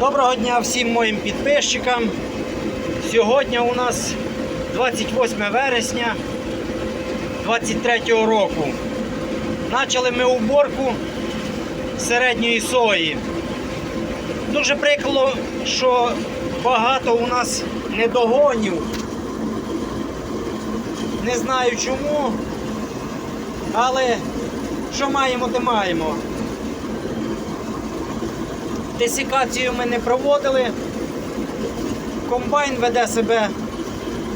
Доброго дня всім моїм підписчикам. Сьогодні у нас 28 вересня 23 року. Почали ми уборку середньої сої. Дуже прикро, що багато у нас недогонів. Не знаю чому, але що маємо, те маємо. Десікацію ми не проводили. Комбайн веде себе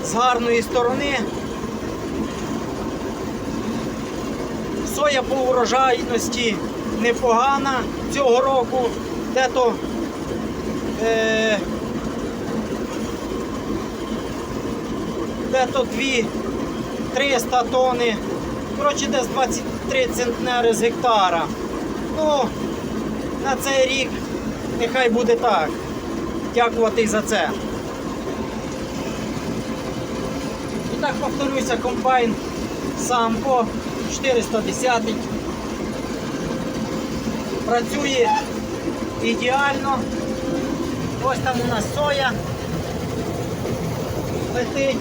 з гарної сторони. Соя по урожайності непогана цього року. Де-то е, де-то 2 300 тонни. Коротше, десь 23 центнери з гектара. Ну, на цей рік нехай буде так. Дякувати за це. І так повторюся, комбайн Самко 410 працює ідеально. Ось там у нас соя летить.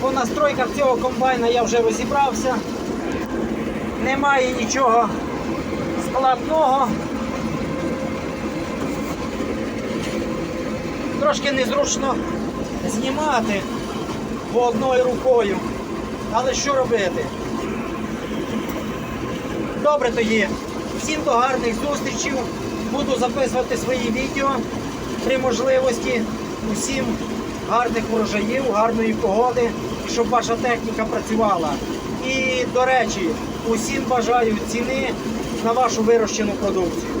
По настройках цього комбайна я вже розібрався. Немає нічого складного. Трошки незручно знімати одною рукою. Але що робити? Добре тоді. Всім до гарних зустрічей. Буду записувати свої відео при можливості. Усім гарних урожаїв, гарної погоди, щоб ваша техніка працювала. І, до речі, усім бажаю ціни на вашу вирощену продукцію.